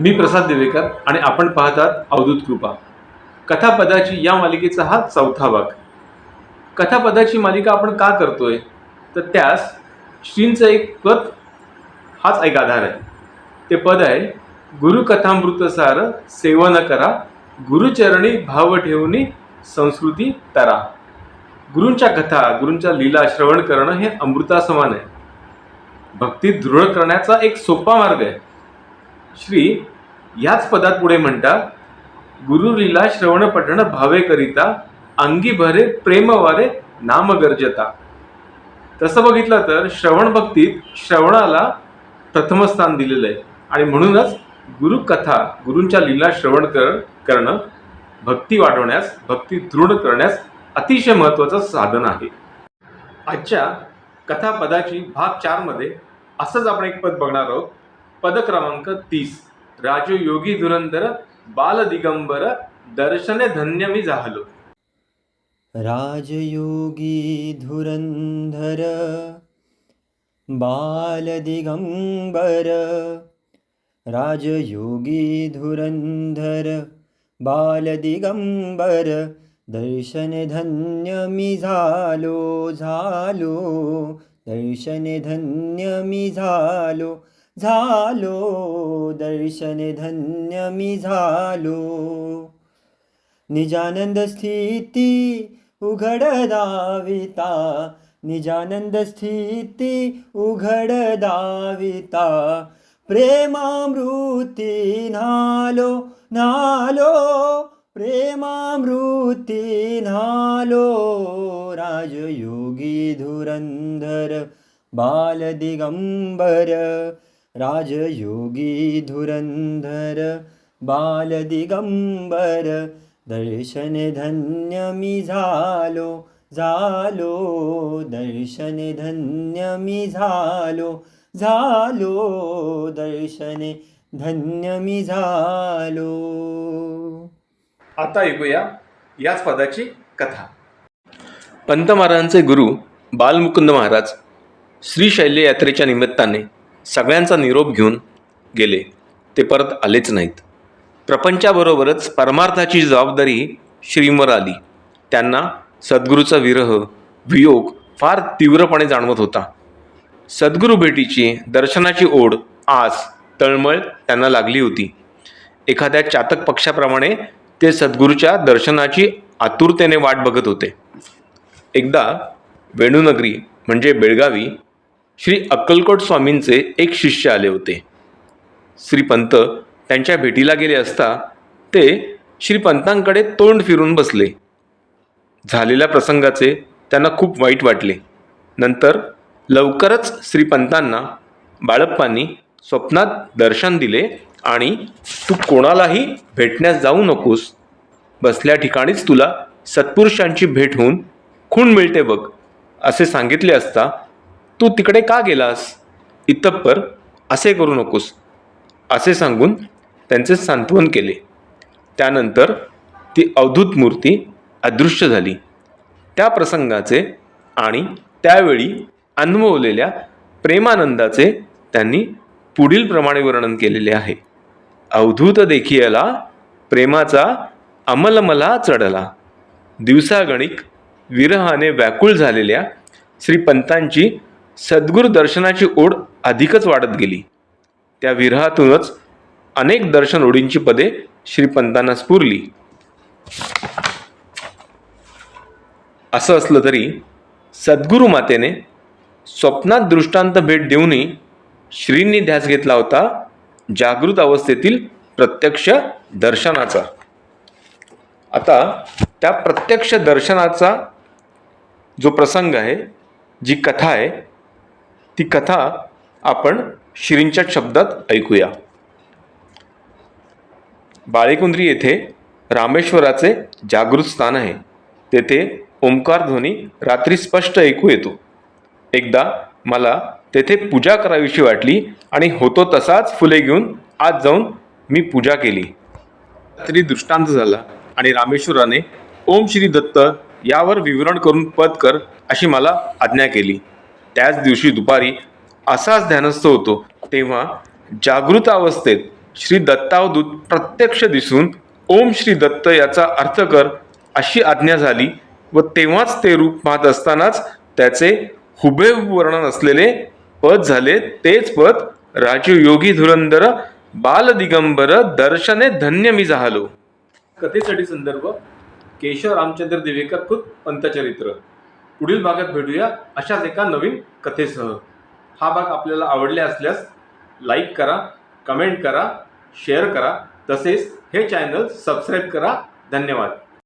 मी प्रसाद देवेकर आणि आपण पाहतात अवधूत कृपा. कथापदाची या मालिकेचा हा चौथा भाग. कथापदाची मालिका आपण का करतोय? तर त्यास श्रींचं एक पद हाच एक आधार आहे. ते पद आहे गुरुकथामृतसार सेवन करा गुरुचरणी भाव ठेवणी संस्कृती तरा. गुरूंच्या कथा गुरूंच्या लीला श्रवण करणं हे अमृतासमान आहे. भक्ती दृढ करण्याचा एक सोपा मार्ग आहे. श्री याच पदात पुढे म्हणता गुरुलीला श्रवण पठण भावे करिता अंगी भरे प्रेमवारे नामगर्जता. तसं बघितलं तर श्रवण भक्तीत श्रवणाला प्रथम स्थान दिलेलं आहे. आणि म्हणूनच गुरुकथा गुरूंच्या लीला श्रवण कर करणं भक्ती वाढवण्यास भक्ती दृढ करण्यास अतिशय महत्त्वाचं साधन आहे. आजच्या कथापदाची भाग चारमध्ये असंच आपण एक पद बघणार आहोत. पद क्रमांक तीस. राजयोगी धुरंधर बाल दिगंबर दर्शने धन्य मी झालो. राजयोगी धुरंधर बालदिगंबर राजयोगी धुरंधर बालदिगंबर दर्शन धन्य मी झालो झालो दर्शन धन्य मी झालो झालो दर्शन धन्य मी झालो. निजानंद स्थिती उघड दाविता निजानंद स्थिती उघड दाविता प्रेमामृती नालो नालो प्रेमामृती नालो राजयोगी धुरंधर बालदिगंबर राजयोगी धुरंधर बालदिगंबर दर्शन धन्य मी झालो झालो दर्शन धन्य मी झालो झालो दर्शन धन्य मी झालो आता ऐकूया याच पदाची कथा. पंत महाराजांचे गुरु बालमुकुंद महाराज श्री शैल्य यात्रेच्या निमित्ताने सगळ्यांचा निरोप घेऊन गेले. ते परत आलेच नाहीत. प्रपंचाबरोबरच परमार्थाची जबाबदारी श्रींवर आली. त्यांना सद्गुरूचा विरह वियोग फार तीव्रपणे जाणवत होता. सद्गुरू भेटीची दर्शनाची ओढ आस तळमळ त्यांना लागली होती. एखाद्या चातक पक्षाप्रमाणे ते सद्गुरूच्या दर्शनाची आतुरतेने वाट बघत होते. एकदा वेणुनगरी म्हणजे बेळगावी श्री अक्कलकोट स्वामींचे एक शिष्य आले होते. श्रीपंत त्यांच्या भेटीला गेले असता ते श्रीपंतांकडे तोंड फिरून बसले. झालेल्या प्रसंगाचे त्यांना खूप वाईट वाटले. नंतर लवकरच श्रीपंतांना बाळप्पांनी स्वप्नात दर्शन दिले आणि तू कोणालाही भेटण्यास जाऊ नकोस. बसल्या ठिकाणीच तुला सत्पुरुषांची भेट होऊन खूण मिळते बघ असे सांगितले असता तू तिकडे का गेलास? इतप्पर असे करू नकोस. असे सांगून त्यांचे सांत्वन केले. त्यानंतर ती अवधूत मूर्ती अदृश्य झाली. त्या प्रसंगाचे आणि त्यावेळी अनुभवलेल्या प्रेमानंदाचे त्यांनी पुढील प्रमाणे वर्णन केलेले आहे. अवधूत देखियला प्रेमाचा अमलमला चढला. दिवसागणिक विरहाने व्याकुळ झालेल्या श्रीपंतांची सद्गुरू दर्शनाची ओढ अधिकच वाढत गेली. त्या विरहातूनच अनेक दर्शन ओढींची पदे श्रीपंतांना स्फुरली. असं असलं तरी सद्गुरू मातेने स्वप्नात दृष्टांत भेट देऊनही श्रींनी ध्यास घेतला होता जागृत अवस्थेतील प्रत्यक्ष दर्शनाचा. आता त्या प्रत्यक्ष दर्शनाचा जो प्रसंग आहे जी कथा आहे ती कथा आपण श्रींच्या शब्दात ऐकूया. बाळेकुंद्री येथे रामेश्वराचे जागृत स्थान आहे. तेथे ओंकार ध्वनी रात्री स्पष्ट ऐकू येतो. एकदा मला तेथे पूजा करावीशी वाटली आणि होतो तसाच फुले घेऊन आत जाऊन मी पूजा केली. रात्री दृष्टांत झाला आणि रामेश्वराने ओम श्री दत्त यावर विवरण करून पद कर अशी मला आज्ञा केली. त्याच दिवशी दुपारी असाच ध्यानस्थ होतो तेव्हा जागृत अवस्थेत श्री दत्तावधूत प्रत्यक्ष दिसून ओम श्री दत्त याचा अर्थ कर अशी आज्ञा झाली व तेव्हाच ते रूप पाहत असतानाच त्याचे हुबेहूब वर्णन असलेले पद झाले. तेच पद राजीव योगी धुरंधर बाल दिगंबर दर्शने धन्य मी झालो. कथेसाठी संदर्भ केशव रामचंद्र दिवेकर खुद पंतचरित्र पुढील भागात भेटूया. अशाच एका नवीन कथेसह. हा भाग आपल्याला आवडले असल्यास लाईक करा कमेंट करा शेअर करा. तसेच हे चॅनल सबस्क्राईब करा. धन्यवाद.